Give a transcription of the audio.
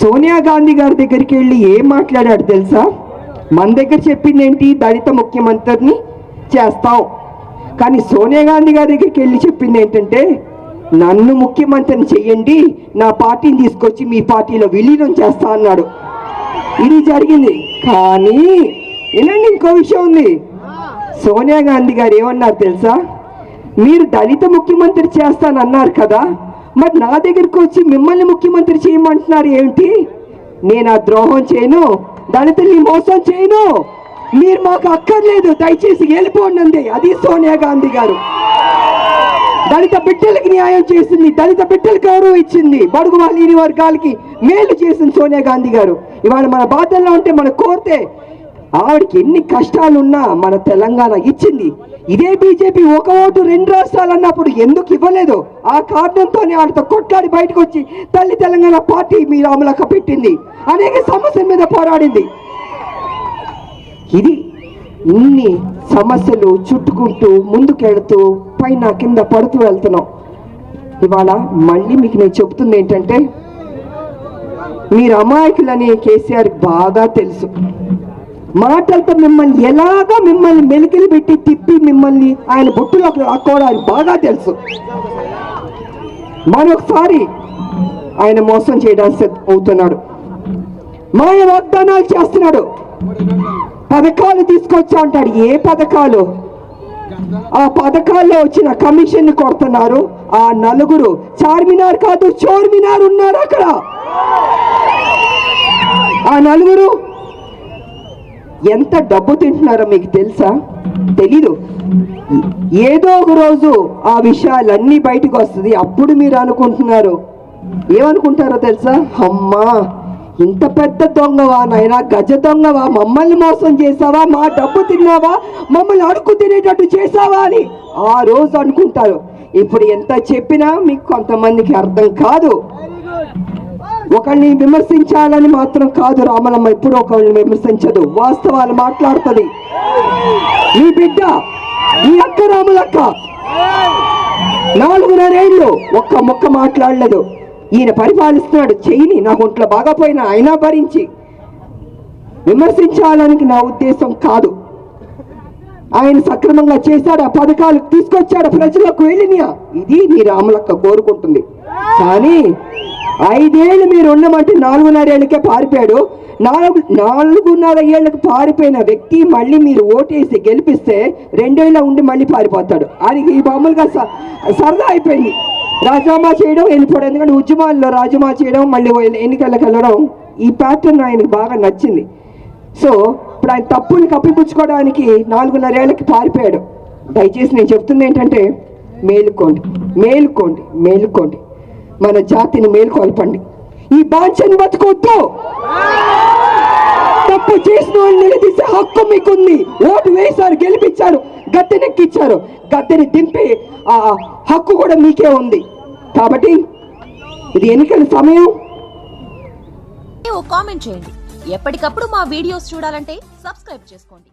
సోనియా గాంధీ గారి దగ్గరికి వెళ్ళి ఏం మాట్లాడాడు తెలుసా? మన దగ్గర చెప్పింది ఏంటి దళిత ముఖ్యమంత్రిని చేస్తాం. కానీ సోనియా గాంధీ గారి దగ్గరికి వెళ్ళి చెప్పింది ఏంటంటే నన్ను ముఖ్యమంత్రిని చెయ్యండి నా పార్టీని తీసుకొచ్చి మీ పార్టీలో విలీనం చేస్తా అన్నాడు. ఇది జరిగింది. కానీ వినండి ఇంకో విషయం ఉంది. సోనియా గాంధీ గారు ఏమన్నారు తెలుసా? మీరు దళిత ముఖ్యమంత్రి చేస్తానన్నారు కదా మరి నా దగ్గరకు వచ్చి మిమ్మల్ని ముఖ్యమంత్రి చేయమంటున్నారు ఏమిటి నేను ఆ ద్రోహం చేయను దళితుల్ని మోసం చేయను. మీరు మాకు అక్కర్లేదు దయచేసి వెళ్ళిపోండి అది. సోనియా గాంధీ గారు. దళిత బిడ్డలకి న్యాయం చేసింది దళిత బిడ్డలకు గౌరవం ఇచ్చింది బడుగు వాళ్ళని వర్గాలకి మేలు చేసింది సోనియా గాంధీ గారు. ఇవాళ మన బాధల్లో ఉంటే మనం కోరితే ఆవిడకి ఎన్ని కష్టాలున్నా మన తెలంగాణ ఇచ్చింది. ఇదే బీజేపీ ఒక ఓటు రెండు రాష్ట్రాలు అన్నప్పుడు ఎందుకు ఇవ్వలేదు? ఆ కారణంతోనే ఆవిడతో కొట్లాడి బయటకు వచ్చి తల్లి తెలంగాణ పార్టీ మీ అమలక పెట్టింది. అనేక సమస్యల మీద పోరాడింది. ఇది ఇన్ని సమస్యలు చుట్టుకుంటూ ముందుకెడుతూ పైన కింద పడుతూ వెళ్తున్నాం. ఇవాళ మళ్ళీ మీకు నేను చెప్తుంది ఏంటంటే మీరు అమాయకులని కేసీఆర్ బాగా తెలుసు. మాటలతో మిమ్మల్ని ఎలాగా మిమ్మల్ని మెలికలు పెట్టి తిప్పి మిమ్మల్ని ఆయన బొట్టులోకి లాక్కోవడానికి బాగా తెలుసు. మరొకసారి ఆయన మోసం చేయడానికి అవుతున్నాడు. మాయ వాగ్దానాలు చేస్తున్నాడు. పథకాలు తీసుకొచ్చా అంటాడు. ఏ పథకాలు? ఆ పథకాల్లో వచ్చిన కమిషన్ కొడుతున్నారు. ఆ నలుగురు చార్మినార్ కాదు చోర్మినార్ ఉన్నారు అక్కడ? ఆ నలుగురు ఎంత డబ్బు తింటున్నారో మీకు తెలుసా? తెలీదు. ఏదో ఒక రోజు ఆ విషయాలన్నీ బయటకు వస్తుంది. అప్పుడు మీరు అనుకుంటున్నారు. ఏమనుకుంటారో తెలుసా? అమ్మా ఇంత పెద్ద దొంగవా నాయనా? గజ దొంగవా? మమ్మల్ని మోసం చేసావా మా డబ్బు తిన్నావా? మమ్మల్ని అడుగు తినేటట్టు చేసావా అని ఆ రోజు అనుకుంటారు. ఇప్పుడు ఎంత చెప్పినా మీకు కొంతమందికి అర్థం కాదు. ఒకరిని విమర్శించాలని మాత్రం కాదు రామలమ్మ ఎప్పుడు ఒకరిని విమర్శించదు. వాస్తవాలు మాట్లాడుతుంది. ఈ బిడ్డ ఈ అక్క రాములక్క నాలుగున్నరేళ్ళు ఒక్క మొక్క మాట్లాడలేదు. ఈయన పరిపాలిస్తున్నాడు చెయ్యిని నా ఒంట్లో బాగా పోయినా అయినా భరించి. విమర్శించాలని నా ఉద్దేశం కాదు. ఆయన సక్రమంగా చేశాడు ఆ పథకాలు తీసుకొచ్చాడు ప్రజలకు వెళ్ళినయా. ఇది నీ రాములక్క కోరుకుంటుంది. కానీ ఐదేళ్ళు మీరు ఉండమంటే నాలుగున్నర ఏళ్ళకే పారిపోయాడు. నాలుగు నాలుగున్నర ఏళ్ళకు పారిపోయిన వ్యక్తి మళ్ళీ మీరు ఓటేసి గెలిపిస్తే రెండేళ్ళ ఉండి మళ్ళీ పారిపోతాడు. అది ఈ మామూలుగా స- సరదా అయిపోయింది. రాజీనామా చేయడం వెళ్ళిపోవడం ఎందుకంటే ఉద్యమాల్లో రాజీనామా చేయడం మళ్ళీ ఎన్నికలకు వెళ్ళడం ఈ ప్యాటర్న్ ఆయనకు బాగా నచ్చింది. సో ఇప్పుడు ఆయన తప్పుని కప్పిపుచ్చుకోవడానికి నాలుగున్నరేళ్ళకి పారిపోయాడు. దయచేసి నేను చెప్తుంది ఏంటంటే మేలుకోండి మేలుకోండి మేలుకోండి. మన జాతిని మేలుకొల్పండి. ఈ బాంఛని బతుకొద్దు. తప్పు చేసిన వాళ్ళు నిలదీసే హక్కు మీకుంది. ఓటు వేశారు గెలిపించారు గద్దెనెక్కిచ్చారు. గద్దెని దింపే ఆ హక్కు కూడా మీకే ఉంది. కాబట్టి ఇది ఎన్నికల సమయం. ఓ కామెంట్ చేయండి. ఎప్పటికప్పుడు మా వీడియోస్ చూడాలంటే సబ్స్క్రైబ్ చేసుకోండి.